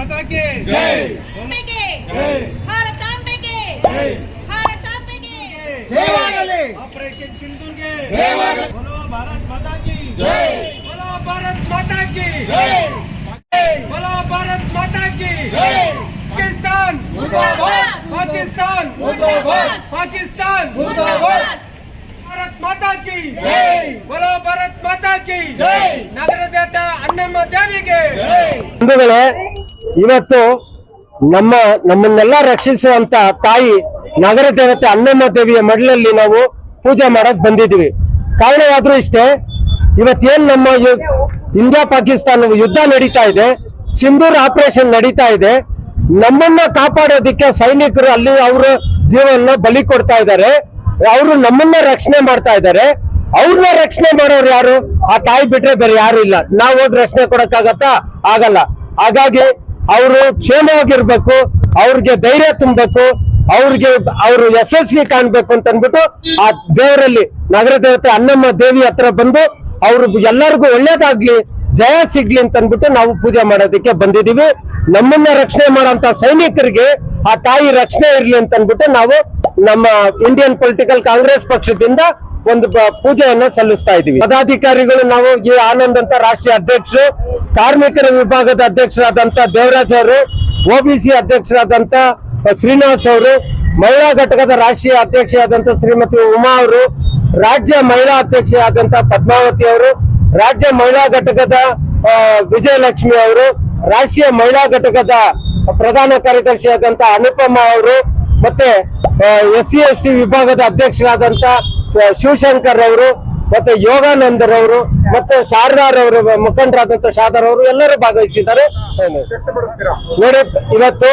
माता के। जय। बॉम्बे के। जय। भारत तांबे के। जय। भारत तांबे के। जय वाले ऑपरेशन सिंदूर के। जय वाले बोलो भारत माता की। जय। बोलो भारत माता की। जय। बोलो भारत माता की। जय। पाकिस्तान। मुर्दाबाद। पाकिस्तान। मुर्दाबाद। पाकिस्तान। मुर्दाबाद। भारत माता की। जय। बोलो भारत माता की। जय। नगर देवता अन्नम देवी के। जय। ಇವತ್ತು ನಮ್ಮ ನಮ್ಮನ್ನೆಲ್ಲ ರಕ್ಷಿಸುವಂತ ತಾಯಿ ನಗರ ದೇವತೆ ಅನ್ನಮ್ಮ ದೇವಿಯ ಮಡಲಲ್ಲಿ ನಾವು ಪೂಜೆ ಮಾಡಕ್ ಬಂದಿದ್ದೀವಿ. ಕಾರಣವಾದ್ರೂ ಇಷ್ಟೇ, ಇವತ್ತೇನ್ ನಮ್ಮ ಇಂಡಿಯಾ ಪಾಕಿಸ್ತಾನ ಯುದ್ಧ ನಡೀತಾ ಇದೆ, ಸಿಂಧೂರ್ ಆಪರೇಷನ್ ನಡೀತಾ ಇದೆ, ನಮ್ಮನ್ನ ಕಾಪಾಡೋದಿಕ್ಕೆ ಸೈನಿಕರು ಅಲ್ಲಿ ಅವರ ಜೀವನ ಬಲಿ ಕೊಡ್ತಾ ಇದ್ದಾರೆ, ಅವರು ನಮ್ಮನ್ನ ರಕ್ಷಣೆ ಮಾಡ್ತಾ ಇದ್ದಾರೆ, ಅವ್ರನ್ನ ರಕ್ಷಣೆ ಮಾಡೋರು ಯಾರು? ಆ ತಾಯಿ ಬಿಟ್ರೆ ಬೇರೆ ಯಾರು ಇಲ್ಲ. ನಾವು ಹೋಗಿ ರಕ್ಷಣೆ ಕೊಡಕ್ಕಾಗತ್ತಾ? ಆಗಲ್ಲ. ಹಾಗಾಗಿ ಅವರು ಕ್ಷೇಮವಾಗಿರ್ಬೇಕು, ಅವ್ರಿಗೆ ಧೈರ್ಯ ತುಂಬಬೇಕು, ಅವ್ರಿಗೆ ಅವರು ಯಶಸ್ವಿ ಕಾಣ್ಬೇಕು ಅಂತ ಅಂದ್ಬಿಟ್ಟು ಆ ದೇವರಲ್ಲಿ ನಗರ ದೇವತೆ ಅನ್ನಮ್ಮ ದೇವಿ ಹತ್ರ ಬಂದು ಅವ್ರು ಎಲ್ಲರಿಗೂ ಒಳ್ಳೇದಾಗ್ಲಿ, ಜಯ ಸಿಗ್ಲಿ ಅಂತ ಅಂದ್ಬಿಟ್ಟು ನಾವು ಪೂಜೆ ಮಾಡೋದಕ್ಕೆ ಬಂದಿದೀವಿ ನಮ್ಮನ್ನ ರಕ್ಷಣೆ ಮಾಡೋಂತ ಸೈನಿಕರಿಗೆ ಆ ತಾಯಿ ರಕ್ಷಣೆ ಇರ್ಲಿ ಅಂತ ಅಂದ್ಬಿಟ್ಟು ನಾವು ನಮ್ಮ ಇಂಡಿಯನ್ ಪೊಲಿಟಿಕಲ್ ಕಾಂಗ್ರೆಸ್ ಪಕ್ಷದಿಂದ ಒಂದು ಪೂಜೆಯನ್ನು ಸಲ್ಲಿಸ್ತಾ ಇದೀವಿ ಪದಾಧಿಕಾರಿಗಳು ನಾವು ಈ ಆನಂದ್ ಅಂತ ರಾಷ್ಟ್ರೀಯ ಅಧ್ಯಕ್ಷರು, ಕಾರ್ಮಿಕರ ವಿಭಾಗದ ಅಧ್ಯಕ್ಷರಾದಂತ ದೇವರಾಜ್ ಅವರು ಒಬಿಸಿ ಅಧ್ಯಕ್ಷರಾದಂತ ಶ್ರೀನಿವಾಸ್ ಅವರು, ಮಹಿಳಾ ಘಟಕದ ರಾಷ್ಟ್ರೀಯ ಅಧ್ಯಕ್ಷರಾದಂತ ಶ್ರೀಮತಿ ಉಮಾ ಅವರು, ರಾಜ್ಯ ಮಹಿಳಾ ಅಧ್ಯಕ್ಷರಾದಂತ ಪದ್ಮಾವತಿ ಅವರು, ರಾಜ್ಯ ಮಹಿಳಾ ಘಟಕದ ವಿಜಯಲಕ್ಷ್ಮಿ ಅವರು, ರಾಷ್ಟ್ರೀಯ ಮಹಿಳಾ ಘಟಕದ ಪ್ರಧಾನ ಕಾರ್ಯದರ್ಶಿಯಾದಂತ ಅನುಪಮ ಅವರು ಮತ್ತೆ ಎಸ್ ಸಿ ಎಸ್ ಟಿ ವಿಭಾಗದ ಅಧ್ಯಕ್ಷರಾದಂತ ಶಿವಶಂಕರ್ ಅವರು ಮತ್ತೆ ಯೋಗಾನಂದರ್ ಅವರು ಮತ್ತೆ ಶಾರದಾರವರು ಮುಖಂಡರಾದಂತ ಶಾರದಾರ್ ಅವರು ಎಲ್ಲರೂ ಭಾಗವಹಿಸಿದ್ದಾರೆ. ನೋಡಿ, ಇವತ್ತು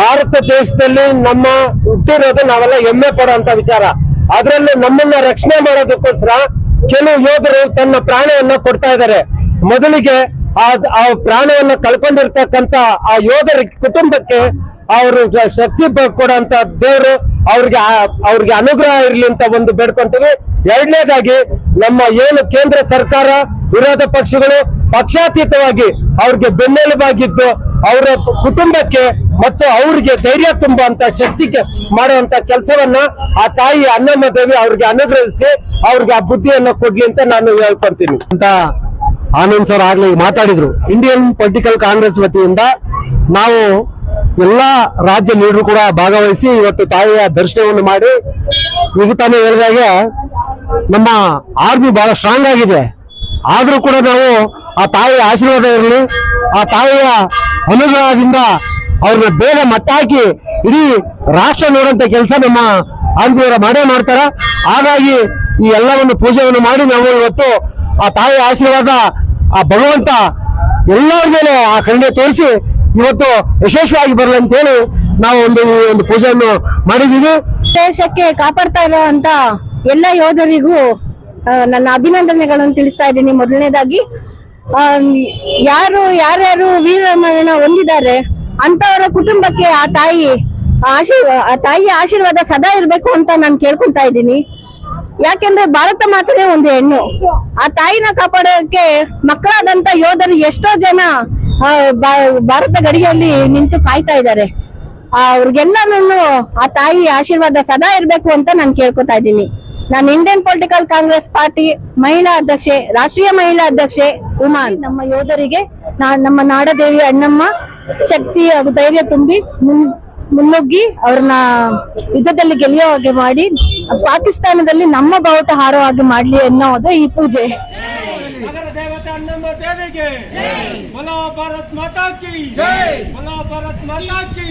ಭಾರತ ದೇಶದಲ್ಲಿ ನಮ್ಮ ಹುಟ್ಟಿರೋದು ನಾವೆಲ್ಲ ಹೆಮ್ಮೆ ಪಡುವಂತ ವಿಚಾರ. ಅದರಲ್ಲೂ ನಮ್ಮನ್ನ ರಕ್ಷಣೆ ಮಾಡೋದಕ್ಕೋಸ್ಕರ ಕೆಲವು ಯೋಧರು ತನ್ನ ಪ್ರಾಣವನ್ನ ಕೊಡ್ತಾ ಇದ್ದಾರೆ. ಮೊದಲಿಗೆ ಆ ಪ್ರಾಣವನ್ನ ಕಳ್ಕೊಂಡಿರ್ತಕ್ಕಂತ ಆ ಯೋಧರ ಕುಟುಂಬಕ್ಕೆ ಅವರು ಶಕ್ತಿ ಕೊಡುವಂತ ದೇವರು ಅವ್ರಿಗೆ ಅವ್ರಿಗೆ ಅನುಗ್ರಹ ಇರಲಿ ಅಂತ ಒಂದು ಬೇಡ್ಕೊಂತೀವಿ. ಎರಡನೇದಾಗಿ ನಮ್ಮ ಏನು ಕೇಂದ್ರ ಸರ್ಕಾರ, ವಿರೋಧ ಪಕ್ಷಗಳು ಪಕ್ಷಾತೀತವಾಗಿ ಅವ್ರಿಗೆ ಬೆನ್ನೆಲುಬಾಗಿದ್ದು ಅವರ ಕುಟುಂಬಕ್ಕೆ ಮತ್ತು ಅವ್ರಿಗೆ ಧೈರ್ಯ ತುಂಬುವಂತ ಶಕ್ತಿ ಮಾಡುವಂತ ಕೆಲಸವನ್ನ ಆ ತಾಯಿ ಅನ್ನಮ್ಮ ದೇವಿ ಅವ್ರಿಗೆ ಅನುಗ್ರಹಿಸಿ ಅವ್ರಿಗೆ ಆ ಬುದ್ಧಿಯನ್ನ ಕೊಡ್ಲಿ ಅಂತ ನಾನು ಹೇಳ್ಕೊಂತೀನಿ ಅಂತ ಆನಂದ್ ಸರ್ ಆಗ್ಲಿ ಮಾತಾಡಿದ್ರು. ಇಂಡಿಯನ್ ಪೊಲಿಟಿಕಲ್ ಕಾಂಗ್ರೆಸ್ ವತಿಯಿಂದ ನಾವು ಎಲ್ಲಾ ರಾಜ್ಯ ಲೀಡರ್ ಕೂಡ ಭಾಗವಹಿಸಿ ಇವತ್ತು ತಾಯಿಯ ದರ್ಶನವನ್ನು ಮಾಡಿ ಈಗ ತಾನೇ ಹೇಳಿದಾಗ ನಮ್ಮ ಆರ್ಮಿ ಬಹಳ ಸ್ಟ್ರಾಂಗ್ ಆಗಿದೆ. ಆದರೂ ಕೂಡ ನಾವು ಆ ತಾಯಿಯ ಆಶೀರ್ವಾದ ಇರಲಿ, ಆ ತಾಯಿಯ ಅನುಗ್ರಹದಿಂದ ಅವ್ರನ್ನ ಬೇಗ ಮಟ್ಟಾಕಿ ಇಡೀ ರಾಷ್ಟ್ರ ನೋಡಂತ ಕೆಲಸ ನಮ್ಮ ಆರ್ಮಿಯವರ ಮಾಡೇ ಮಾಡ್ತಾರ. ಹಾಗಾಗಿ ಈ ಎಲ್ಲವನ್ನು ಪೂಜೆಯನ್ನು ಮಾಡಿ ನಾವು ಇವತ್ತು ಆ ತಾಯಿಯ ಆಶೀರ್ವಾದ ಆ ಭಗವಂತ ಎಲ್ಲರ ಮೇಲೆ ಆ ಕರುಣೆ ತೋರಿಸಿ ಇವತ್ತು ಯಶಸ್ವಿಯಾಗಿ ಬರಲಿ ಅಂತೇಳಿ ನಾವು ಒಂದು ಈ ಒಂದು ಪೂಜೆಯನ್ನು ಮಾಡಿದೀವಿ ದೇಶಕ್ಕೆ ಕಾಪಾಡ್ತಾ ಇರುವಂತ ಎಲ್ಲ ಯೋಧರಿಗೂ ನನ್ನ ಅಭಿನಂದನೆಗಳನ್ನು ತಿಳಿಸ್ತಾ ಇದ್ದೀನಿ. ಮೊದಲನೇದಾಗಿ ಯಾರು, ಯಾರ್ಯಾರು ವೀರಮರಣ ಹೊಂದಿದ್ದಾರೆ ಅಂತವರ ಕುಟುಂಬಕ್ಕೆ ಆ ತಾಯಿ ಆಶೀರ್ವಾದ ಆ ತಾಯಿಯ ಆಶೀರ್ವಾದ ಸದಾ ಇರಬೇಕು ಅಂತ ನಾನು ಕೇಳ್ಕೊಂತಾ ಇದ್ದೀನಿ. ಯಾಕೆಂದ್ರೆ ಭಾರತ ಮಾತ್ರನೇ ಒಂದು ಹೆಣ್ಣು. ಆ ತಾಯಿನ ಕಾಪಾಡೋಕೆ ಮಕ್ಕಳಾದಂತ ಯೋಧರು ಎಷ್ಟೋ ಜನ ಭಾರತ ಗಡಿಯಲ್ಲಿ ನಿಂತು ಕಾಯ್ತಾ ಇದ್ದಾರೆ. ಅವ್ರಿಗೆಲ್ಲನೂ ಆ ತಾಯಿ ಆಶೀರ್ವಾದ ಸದಾ ಇರ್ಬೇಕು ಅಂತ ನಾನು ಕೇಳ್ಕೊತಾ ಇದ್ದೀನಿ. ನಾನು ಇಂಡಿಯನ್ ಪೊಲಿಟಿಕಲ್ ಕಾಂಗ್ರೆಸ್ ಪಾರ್ಟಿ ಮಹಿಳಾ ಅಧ್ಯಕ್ಷೆ, ರಾಷ್ಟ್ರೀಯ ಮಹಿಳಾ ಅಧ್ಯಕ್ಷೆ ಉಮಾ ನಮ್ಮ ಯೋಧರಿಗೆ ನಮ್ಮ ನಾಡದೇವಿ ಅಣ್ಣಮ್ಮ ಶಕ್ತಿ ಹಾಗೂ ಧೈರ್ಯ ತುಂಬಿ ಮುನ್ನುಗ್ಗಿ ಅವ್ರನ್ನ ಯುದ್ಧದಲ್ಲಿ ಗೆಲ್ಲುವ ಹಾಗೆ ಮಾಡಿ ಪಾಕಿಸ್ತಾನದಲ್ಲಿ ನಮ್ಮ ಬಾವುಟ ಹಾರೋ ಹಾಗೆ ಮಾಡ್ಲಿ ಅನ್ನೋದು ಈ ಪೂಜೆ. ಭಾರತ್ ಮಾತಾ ಕಿ. ಭಾರತ್ ಮಾತಾ ಕಿ.